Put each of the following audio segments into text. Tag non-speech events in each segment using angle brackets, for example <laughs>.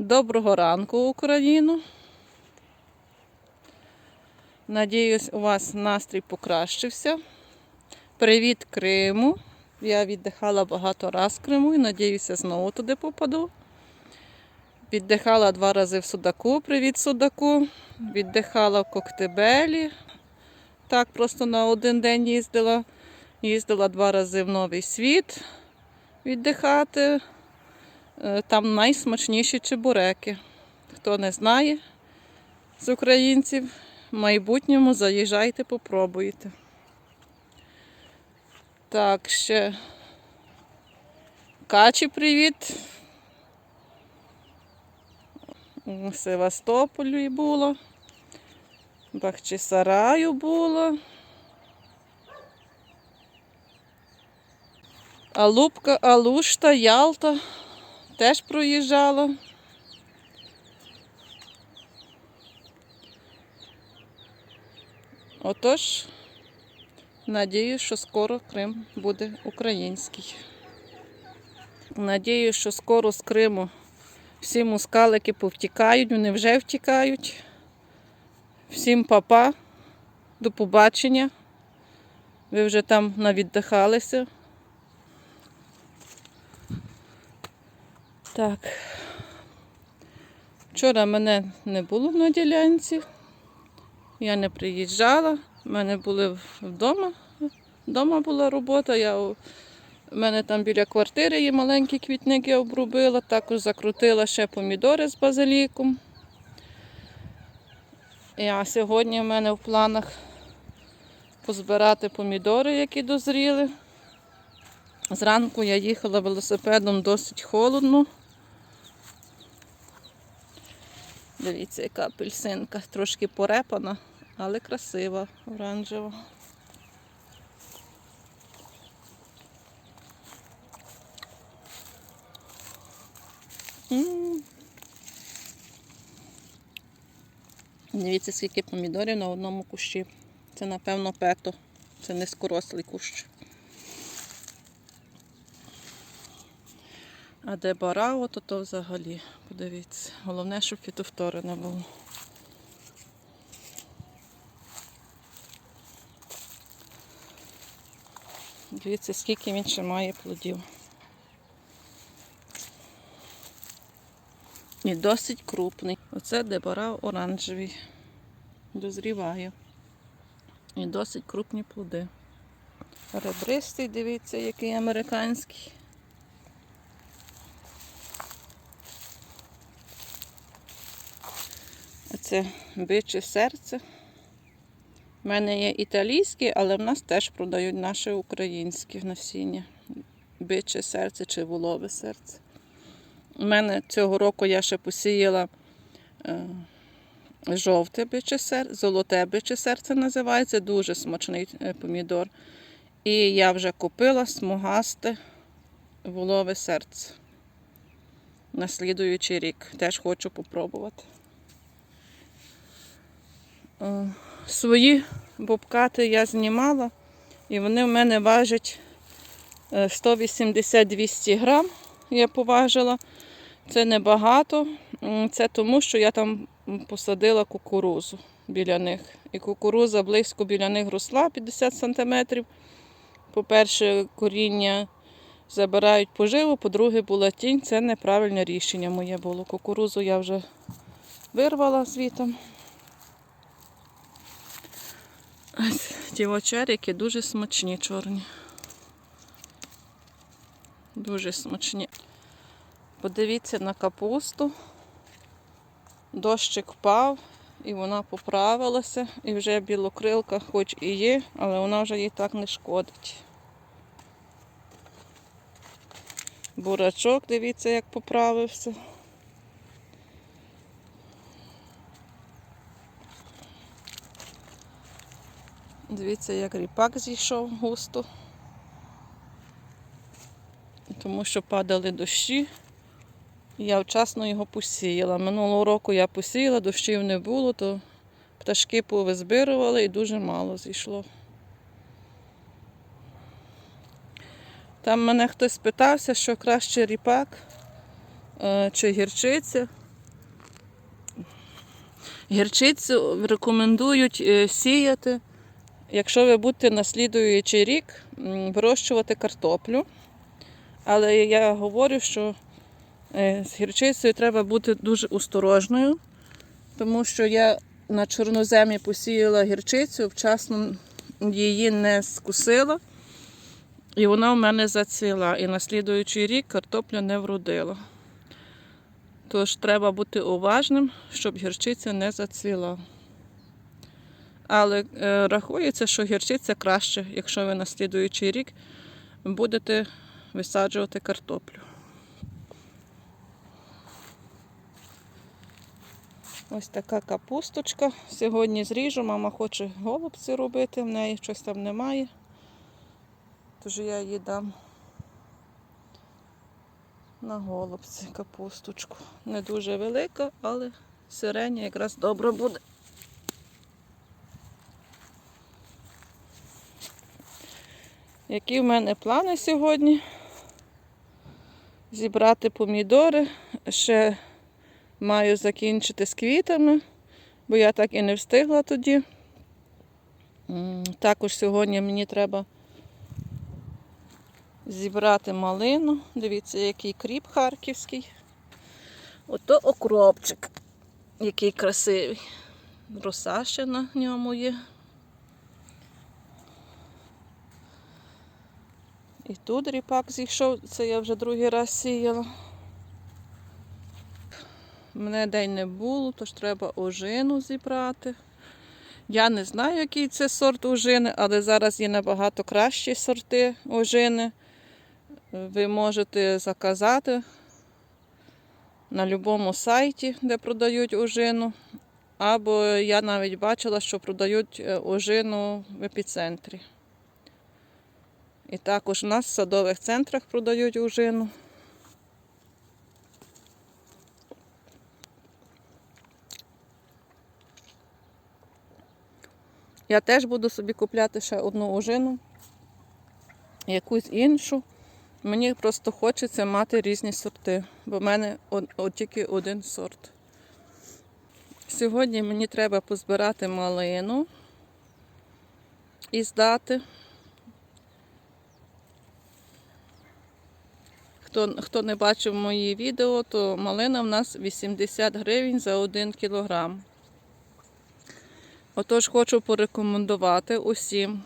Доброго ранку, Україну. Надіюсь, у вас настрій покращився. Привіт Криму. Я віддихала багато раз в Криму і надіюся, знову туди попаду. Віддихала два рази в Судаку. Привіт Судаку. Віддихала в Коктебелі. Так, просто на один день їздила. Їздила два рази в Новий світ віддихати. Е, Там найсмачніші чебуреки. Хто не знає з українців, в майбутньому заїжджайте, попробуйте. Так, ще Качі привіт. У Севастополі було. Бахчисараю було. Алупка, Алушта, Ялта теж проїжджала. Отож, надію, що скоро Крим буде український. Надію, що скоро з Криму всі мускалики повтікають, вони вже втікають. Всім папа, до побачення. Ви вже там навіддихалися. Так. Вчора мене не було на ділянці. Я не приїжджала. У мене були вдома. Вдома була робота. Я, у мене там біля квартири є маленькі квітники обробила, також закрутила ще помідори з базиліком. А сьогодні в мене в планах позбирати помідори, які дозріли. Зранку я їхала велосипедом досить холодно. Дивіться, яка апельсинка, трошки порепана, але красива, оранжева. Дивіться, скільки помідорів на одному кущі. Це, напевно, пето. Це низькорослий кущ. А де барао, то то взагалі, подивіться. Головне, щоб фітофтори не було. Дивіться, скільки він ще має плодів. І досить крупний. Оце де барао оранжевий. Дозріває. І досить крупні плоди. Ребристий, дивіться, який американський. Це биче серце. У мене є італійське, але в нас теж продають наше українське насіння. Биче серце чи волове серце. У мене цього року я ще посіяла е, жовте биче серце, золоте биче серце називається, дуже смачний е, помідор. І я вже купила смугасте волове серце. На слідуючий рік теж хочу попробувати. Е, Свої бобкати я знімала, і вони в мене важать е, 180-200 грам, я поважила. Це небагато. Це тому, що я там посадила кукурузу біля них. І кукуруза близько біля них росла 50 см. По-перше, коріння забирають поживу, по-друге, була тінь. Це неправильне рішення моє було. Кукурузу я вже вирвала звітом. Ось ті очерики дуже смачні чорні. Дуже смачні. Подивіться на капусту. Дощик впав і вона поправилася. І вже білокрилка хоч і є, але вона вже їй так не шкодить. Бурачок, дивіться, як поправився. Дивіться, як ріпак зійшов густо. Тому що падали дощі. Я вчасно його посіяла. Минулого року я посіяла, дощів не було, то пташки повизбирували і дуже мало зійшло. Там мене хтось питався, що краще ріпак е, чи гірчиця. Гірчицю рекомендують е, сіяти, якщо ви будете на слідуючий рік вирощувати картоплю. Але я говорю, що е, з гірчицею треба бути дуже осторожною, тому що я на чорноземі посіяла гірчицю, вчасно її не скусила, і вона в мене зацвіла. І на слідуючий рік картопля не вродила. Тож треба бути уважним, щоб гірчиця не зацвіла. Але е, рахується, що гірчиця краще, якщо ви на слідуючий рік будете висаджувати картоплю. Ось така капусточка. Сьогодні зріжу, мама хоче голубці робити, в неї щось там немає. Тож я їй дам на голубці капусточку. Не дуже велика, але сирення якраз добре буде. Які в мене плани сьогодні? Зібрати помідори. Ще маю закінчити з квітами, бо я так і не встигла тоді. Також сьогодні мені треба зібрати малину. Дивіться, який кріп харківський. Ото окропчик, який красивий. Роса ще на ньому є. І тут ріпак зійшов, це я вже другий раз сіяла. Мене день не було, тож треба ожину зібрати. Я не знаю, який це сорт ожини, але зараз є набагато кращі сорти ожини. Ви можете заказати на будь-якому сайті, де продають ожину. Або я навіть бачила, що продають е, ожину в епіцентрі. І також у нас в садових центрах продають ожину. Я теж буду собі купляти ще одну ожину, якусь іншу. Мені просто хочеться мати різні сорти, бо в мене от тільки один сорт. Сьогодні мені треба позбирати малину і здати. Хто, хто не бачив мої відео, то малина в нас 80 гривень за 1 кілограм. Отож, хочу порекомендувати усім,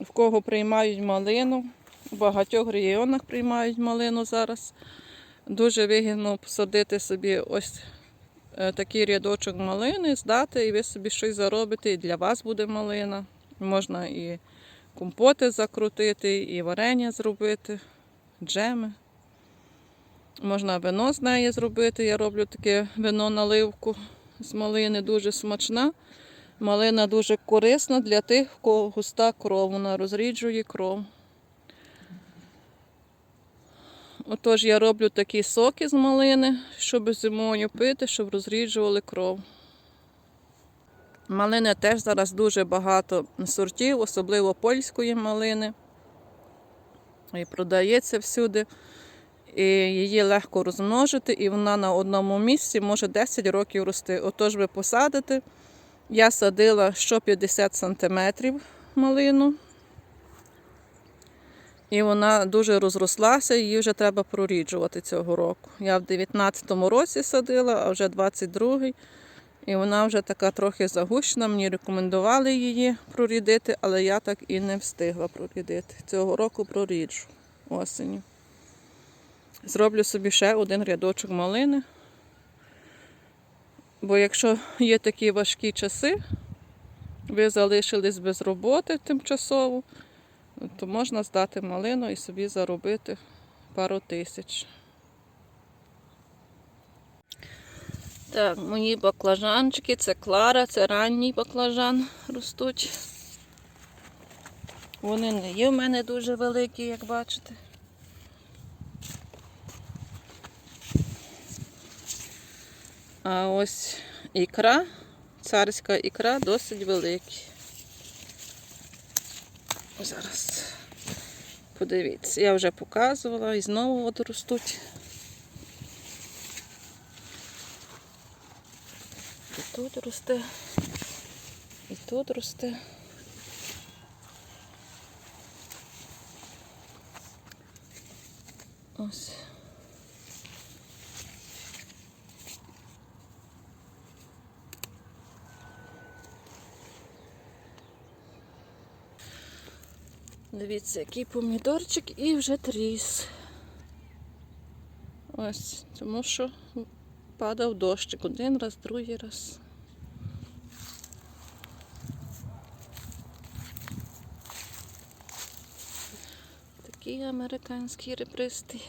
в кого приймають малину. В багатьох регіонах приймають малину зараз. Дуже вигідно посадити собі ось е, такий рядочок малини, здати, і ви собі щось заробите, і для вас буде малина. Можна і компоти закрутити, і варення зробити, джеми. Можна вино з неї зробити. Я роблю таке вино наливку з малини, дуже смачна. Малина дуже корисна для тих, в кого густа кров, вона розріджує кров. Отож, я роблю такі соки з малини, щоб зимою пити, щоб розріджували кров. Малини теж зараз дуже багато сортів, особливо польської малини. І продається всюди. І її легко розмножити, і вона на одному місці може 10 років рости. Отож, ви посадите. Я садила що 50 см малину. І вона дуже розрослася, її вже треба проріджувати цього року. Я в 19-му році садила, а вже 22-й. І вона вже така трохи загущена. Мені рекомендували її прорідити, але я так і не встигла прорідити. Цього року проріджу осені. Зроблю собі ще один рядочок малини. Бо якщо є такі важкі часи, ви залишились без роботи тимчасово, то можна здати малину і собі заробити пару тисяч. Так, мої баклажанчики, це Клара, це ранній баклажан ростуть. Вони не є в мене дуже великі, як бачите. А ось ікра, царська ікра досить великі. Зараз подивіться, я вже показувала і знову от ростуть. Тут росте, і тут росте. Ось. Дивіться, який помідорчик і вже тріс. Ось, тому що падав дощик один раз, другий раз. Такий американський ребристий.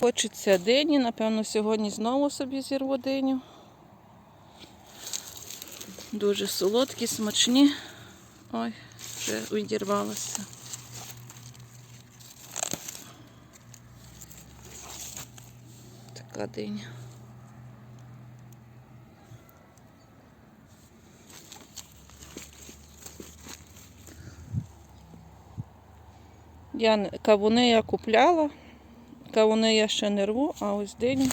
Хочеться дині, напевно, сьогодні знову собі зірву диню. Дуже солодкі, смачні. Ой, вже відірвалося. Така диня. Я кавуни я купляла. Кавуни я ще не рву, а ось дині.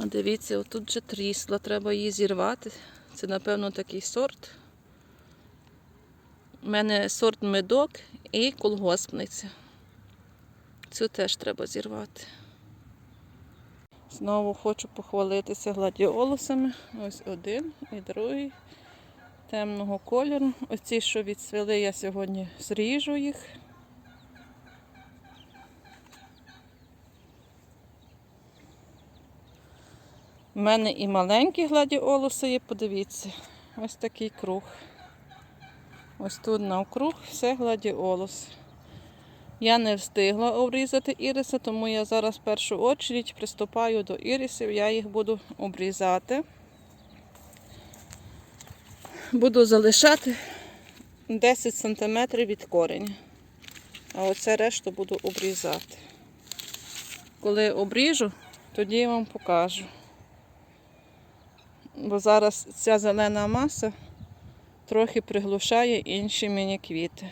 А дивіться, отут вже трісла, треба її зірвати. Це, напевно, такий сорт. У мене сорт медок і колгоспниця. Цю теж треба зірвати. Знову хочу похвалитися гладіолусами. Ось один і другий темного кольору. Оці, що відцвіли, я сьогодні зріжу їх. У мене і маленькі гладіолуси є, подивіться. Ось такий круг. Ось тут навкруг все гладіолус. Я не встигла обрізати іриси, тому я зараз в першу очередь приступаю до ірисів, я їх буду обрізати. Буду залишати 10 см від кореня. А оце решту буду обрізати. Коли обріжу, тоді я вам покажу. Бо зараз ця зелена маса трохи приглушає інші міні-квіти.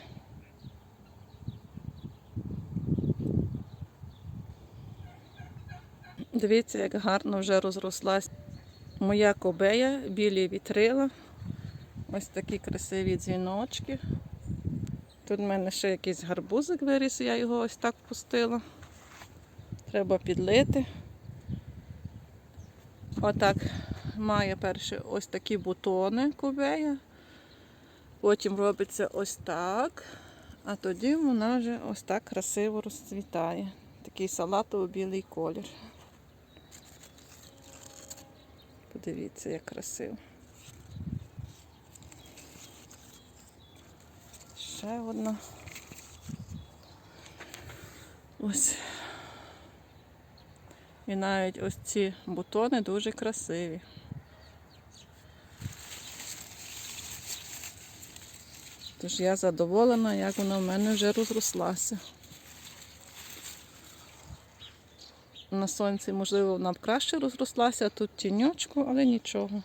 Дивіться, як гарно вже розрослась моя кобея, білі вітрила. Ось такі красиві дзвіночки. Тут в мене ще якийсь гарбузик виріс, я його ось так пустила. Треба підлити. Отак має перше ось такі бутони кубея. Потім робиться ось так. А тоді вона вже ось так красиво розцвітає. Такий салатово-білий колір. Подивіться, як красиво. Ще одна. Ось. І навіть ось ці бутони дуже красиві. Тож я задоволена, як вона в мене вже розрослася. На сонці, можливо, вона б краще розрослася, тут тіньочку, але нічого.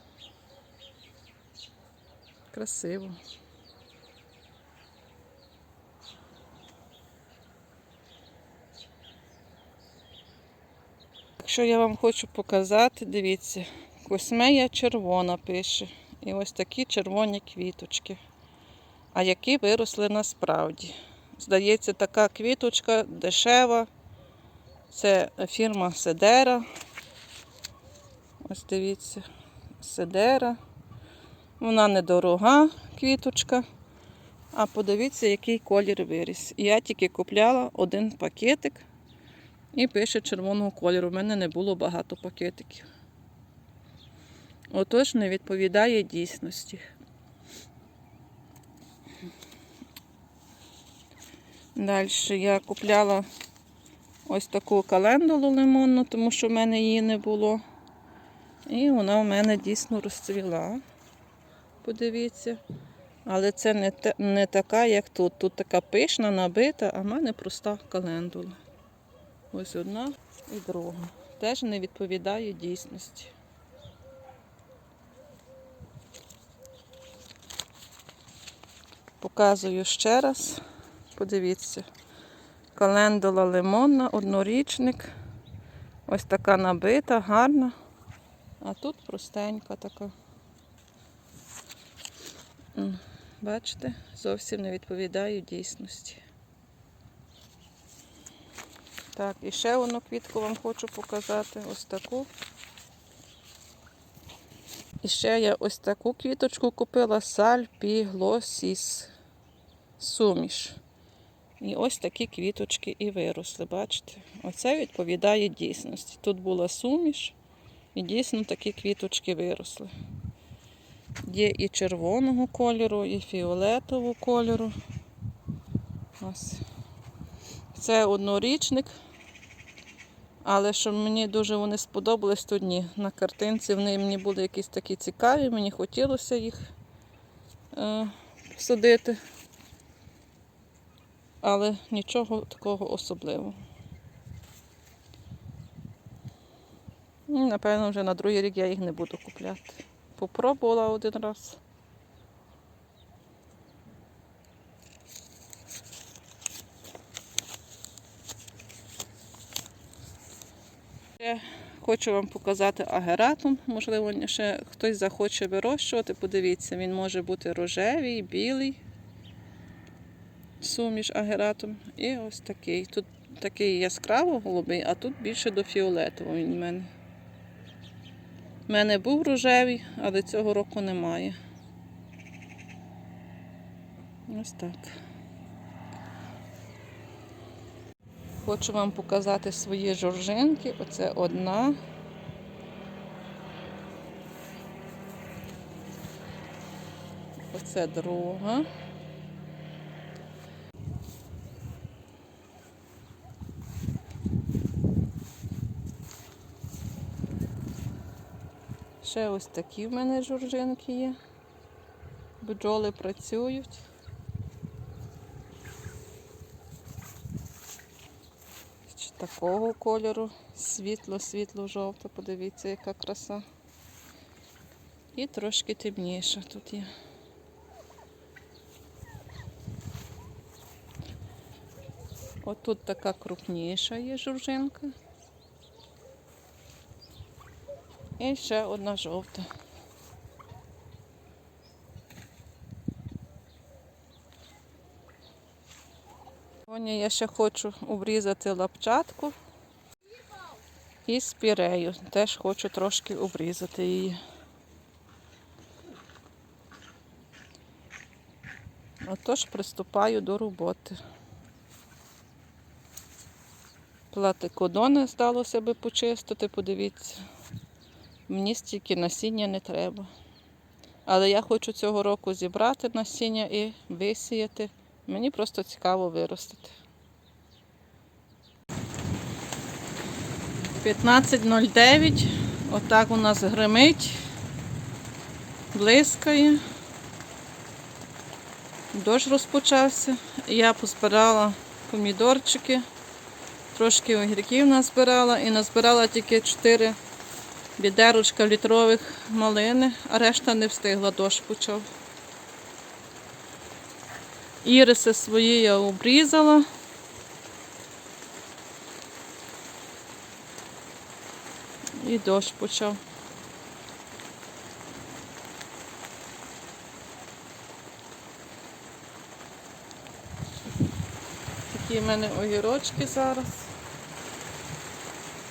Красиво. Якщо я вам хочу показати, дивіться, космея червона пише. І ось такі червоні квіточки. А які виросли насправді. Здається, така квіточка дешева. Це фірма Седера. Ось дивіться, Седера. Вона недорога квіточка. А подивіться, який колір виріс. Я тільки купляла один пакетик і пише червоного кольору. У мене не було багато пакетиків. Отож не відповідає дійсності. Далі я купляла ось таку календулу лимонну, тому що в мене її не було. І вона в мене дійсно розцвіла. Подивіться. Але це не, те, не така, як тут. Тут така пишна, набита, а в мене проста календула. Ось одна і друга. теж не відповідає дійсності. Показую ще раз. Подивіться. Календула лимонна, однорічник. Ось така набита, гарна. А тут простенька така. Бачите, зовсім не відповідає дійсності. Так, і ще одну квітку вам хочу показати. Ось таку. І ще я ось таку квіточку купила сальпіглосіс. Суміш. І ось такі квіточки і виросли, бачите? Оце відповідає дійсності. Тут була суміш, і дійсно такі квіточки виросли. Є і червоного кольору, і фіолетового кольору. Ось. Це однорічник. Але що мені дуже вони сподобались, то ні. На картинці вони мені були якісь такі цікаві, мені хотілося їх е, садити. Але нічого такого особливого. Ну, Напевно, вже на другий рік я їх не буду купляти. Попробувала один раз. Ще хочу вам показати агератум. Можливо, ще хтось захоче вирощувати. Подивіться, він може бути рожевий, білий, суміш агератум. І ось такий. Тут такий яскраво голубий, а тут більше до фіолетового він в мене. У мене був рожевий, але цього року немає. Ось так. Хочу вам показати свої жоржинки. Оце одна. Оце друга. Ще ось такі в мене жоржинки є. Бджоли працюють. Чи такого кольору, світло-світло-жовто, подивіться, яка краса. І трошки темніша тут є. Отут така крупніша є журжинка. І ще одна жовта. Сьогодні я ще хочу обрізати лапчатку і спірею. Теж хочу трошки обрізати її. Отож приступаю до роботи. Платикодони здалося би почистити, подивіться. Мені стільки насіння не треба. Але я хочу цього року зібрати насіння і висіяти. Мені просто цікаво виростити. 15.09. Отак у нас гримить, блискає. Дощ розпочався. Я позбирала помідорчики, трошки огірків назбирала і назбирала тільки 4 відерочка літрових малини, а решта не встигла, дощ почав. Іриси свої я обрізала. І дощ почав. Такі в мене огірочки зараз.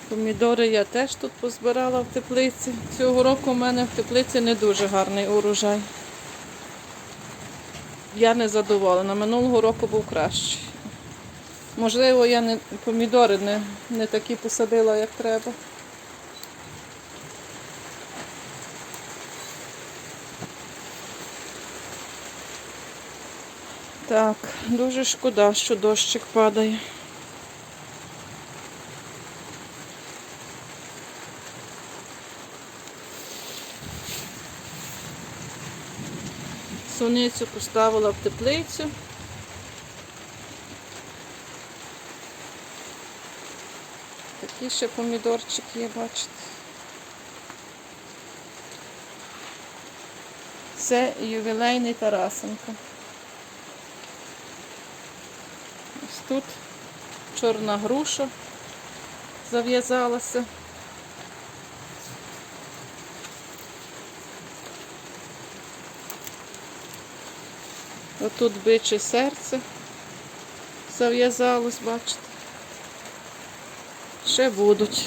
Помідори я теж тут позбирала в теплиці. Цього року в мене в теплиці не дуже гарний урожай. Я не задоволена. Минулого року був кращий. Можливо, я не помідори не, не такі посадила, як треба. Так, дуже шкода, що дощик падає. Суницю поставила в теплицю. Такі ще помідорчики є, бачите. Це ювілейний Тарасенко. Ось тут чорна груша зав'язалася. Отут биче серце зав'язалось, бачите. Ще будуть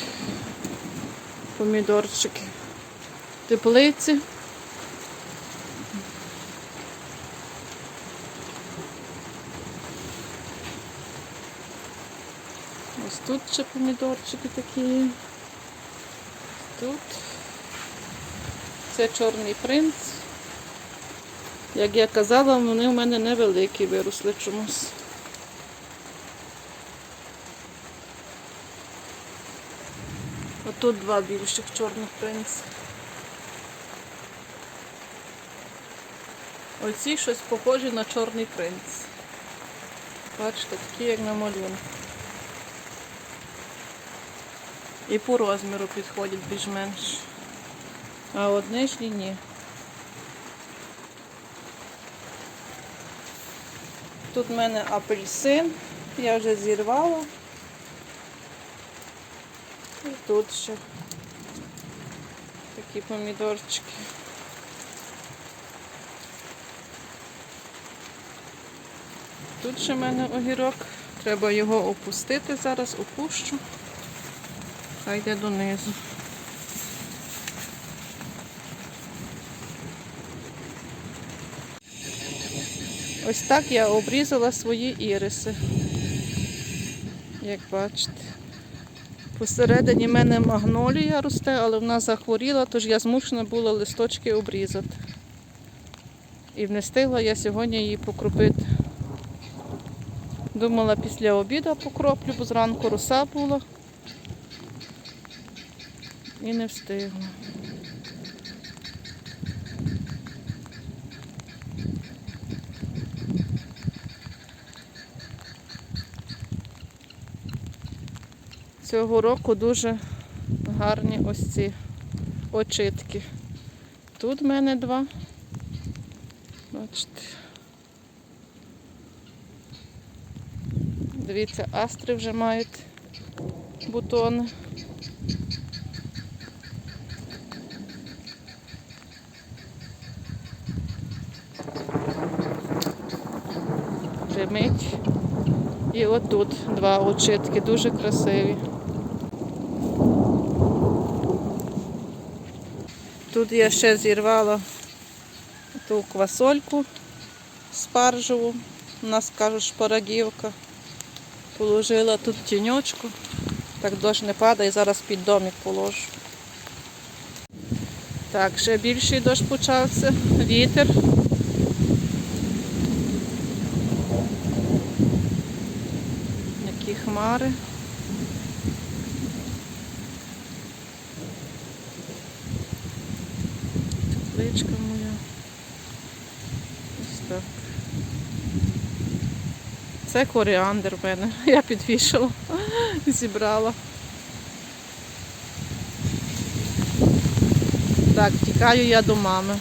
помідорчики. Теплиці. Ось тут ще помідорчики такі. Тут. Це чорний принц. Як я казала, вони в мене невеликі виросли чомусь. Отут два більших чорних принца. Оці щось похожі на чорний принц. Бачите, такі як на малюнку. І по розміру підходять більш-менш. А от нижні ні. Тут в мене апельсин, я вже зірвала. І тут ще такі помідорчики. Тут ще в мене огірок. Треба його опустити зараз, опущу. Хай йде донизу. Ось так я обрізала свої іриси. Як бачите. Посередині в мене магнолія росте, але вона захворіла, тож я змушена була листочки обрізати. І внестила я сьогодні її покропити. Думала після обіду покроплю, бо зранку роса була. І не встигла. Цього року дуже гарні ось ці очитки. Тут в мене два. Бачите. Дивіться, астри вже мають бутони. Жемить. І отут два очитки, дуже красиві. Тут я ще зірвала ту квасольку спаржеву, у нас кажуть шпарагівка. Положила тут тіньочку, так дощ не падає, зараз під домик положу. Так, ще більший дощ почався, вітер. Які хмари. Тепличка моя. Ось так. Це коріандр в мене. <laughs> Я підвішала, <laughs> зібрала. Так, тікаю я до мами.